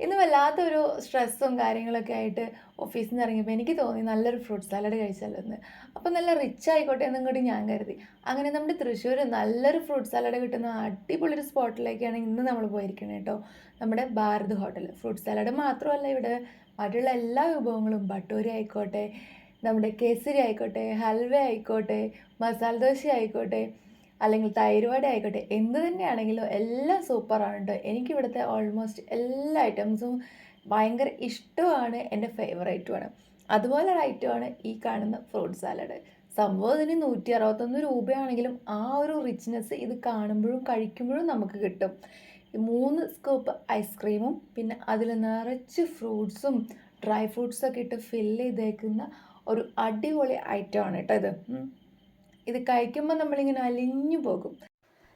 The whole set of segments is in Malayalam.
ഇന്ന് വല്ലാത്തൊരു സ്ട്രെസ്സും കാര്യങ്ങളൊക്കെ ആയിട്ട് ഓഫീസിൽ നിന്ന് ഇറങ്ങിയപ്പോൾ എനിക്ക് തോന്നി നല്ലൊരു ഫ്രൂട്ട് സാലഡ് കഴിച്ചാലോ എന്ന് അപ്പോൾ നല്ല റിച്ച് ആയിക്കോട്ടെ എന്നും കൂടി ഞാൻ കരുതി. അങ്ങനെ നമ്മുടെ തൃശ്ശൂർ നല്ലൊരു ഫ്രൂട്ട് സാലഡ് കിട്ടുന്ന അടിപൊളിയൊരു സ്പോട്ടിലേക്കാണ് ഇന്ന് നമ്മൾ പോയിരിക്കുന്നത് കേട്ടോ നമ്മുടെ ഭാരത് ഹോട്ടൽ ഫ്രൂട്ട് സാലഡ് മാത്രമല്ല ഇവിടെ മറ്റുള്ള എല്ലാ വിഭവങ്ങളും ബട്ടൂരി ആയിക്കോട്ടെ നമ്മുടെ കേസരി ആയിക്കോട്ടെ ഹൽവ ആയിക്കോട്ടെ മസാല ദോശ ആയിക്കോട്ടെ അല്ലെങ്കിൽ വട ആയിക്കോട്ടെ എന്ത് തന്നെയാണെങ്കിലും എല്ലാം സൂപ്പറാണ് കേട്ടോ എനിക്കിവിടുത്തെ ഓൾമോസ്റ്റ് എല്ലാ ഐറ്റംസും ഭയങ്കര ഇഷ്ടമാണ് എന്റെ ഫേവറേറ്റുമാണ് അതുപോലെ ഒരു ഐറ്റമാണ് ഈ കാണുന്ന ഫ്രൂട്ട് സാലഡ് സംഭവം ഇതിന് നൂറ്റി അറുപത്തൊന്ന് രൂപയാണെങ്കിലും ആ ഒരു റിച്ച്നെസ് ഇത് കാണുമ്പോഴും കഴിക്കുമ്പോഴും നമുക്ക് കിട്ടും. മൂന്ന് സ്കൂപ്പ് ഐസ്ക്രീമും പിന്നെ അതിൽ നിറച്ച് ഫ്രൂട്ട്സും ഡ്രൈ ഫ്രൂട്ട്സൊക്കെ ഇട്ട് ഫില്ല് ചെയ്തേക്കുന്ന ഒരു അടിപൊളി ഐറ്റമാണ് കേട്ടോ ഇത്. ഇത് കഴിക്കുമ്പോൾ നമ്മളിങ്ങനെ അലിഞ്ഞു പോകും.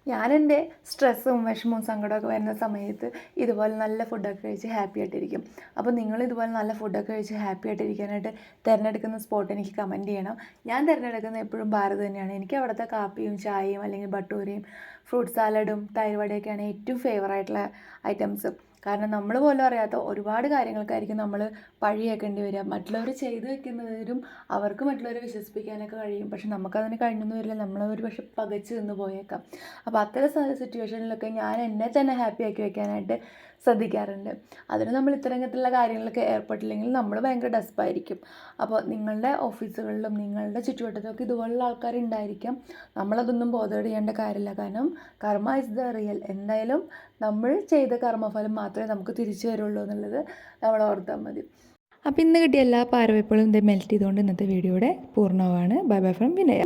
ഞാൻ എന്റെ സ്ട്രെസ്സും വിഷമവും സങ്കടമൊക്കെ വരുന്ന സമയത്ത് ഇതുപോലെ നല്ല ഫുഡൊക്കെ കഴിച്ച് ഹാപ്പി ആയിട്ടിരിക്കും. അപ്പോൾ നിങ്ങൾ ഇതുപോലെ നല്ല ഫുഡൊക്കെ കഴിച്ച് ഹാപ്പി ആയിട്ടിരിക്കാനായിട്ട് തിരഞ്ഞെടുക്കുന്ന സ്പോട്ട് എനിക്ക് കമന്റ് ചെയ്യണം. ഞാൻ തിരഞ്ഞെടുക്കുന്ന എപ്പോഴും ഭാരത് തന്നെയാണ്. എനിക്ക് അവിടുത്തെ കാപ്പിയും ചായയും അല്ലെങ്കിൽ ബട്ടൂരയും ഫ്രൂട്ട് സാലഡും തൈരുവടയൊക്കെയാണ് ഏറ്റവും ഫേവറായിട്ടുള്ള ഐറ്റംസ് കാരണം നമ്മൾ പോലും അറിയാത്ത ഒരുപാട് കാര്യങ്ങൾക്കായിരിക്കും നമ്മൾ പഴിയേക്കേണ്ടി വരിക. മറ്റുള്ളവർ ചെയ്തു വെക്കുന്നതിലും അവർക്ക് മറ്റുള്ളവരെ വിശ്വസിപ്പിക്കാനൊക്കെ കഴിയും. പക്ഷെ നമുക്കതിന് കഴിഞ്ഞൊന്നും വരില്ല. നമ്മൾ ഒരു പക്ഷെ പകച്ച് നിന്ന് പോയേക്കാം. അപ്പോൾ അത്തരം സിറ്റുവേഷനിലൊക്കെ ഞാൻ എന്നെ തന്നെ ഹാപ്പി ആക്കി വെക്കാനായിട്ട് ശ്രദ്ധിക്കാറുണ്ട്. അതിന് നമ്മൾ ഇത്തരത്തിലുള്ള കാര്യങ്ങളിലൊക്കെ ഏർപ്പെട്ടില്ലെങ്കിൽ നമ്മൾ ഭയങ്കര ഡസ്പായിരിക്കും അപ്പോൾ നിങ്ങളുടെ ഓഫീസുകളിലും നിങ്ങളുടെ ചുറ്റുവട്ടത്തൊക്കെ ഇതുപോലുള്ള ആൾക്കാരുണ്ടായിരിക്കാം. നമ്മളതൊന്നും ബോധം ചെയ്യേണ്ട കാര്യമില്ല. കാരണം കർമ്മ ഇസ് ദ റിയൽ എന്തായാലും നമ്മൾ ചെയ്ത കർമ്മഫലം മാത്രമേ നമുക്ക് തിരിച്ചു വരുള്ളൂ എന്നുള്ളത് നമ്മൾ ഓർത്താൽ മതി. അപ്പോൾ ഇന്ന് കിട്ടിയ എല്ലാ പാരവെപ്പളും ഇത് മെൽറ്റ് ചെയ്തുകൊണ്ട് ഇന്നത്തെ വീഡിയോയുടെ പൂർണമാണ് ബൈ ബൈ ഫ്രം വിനയ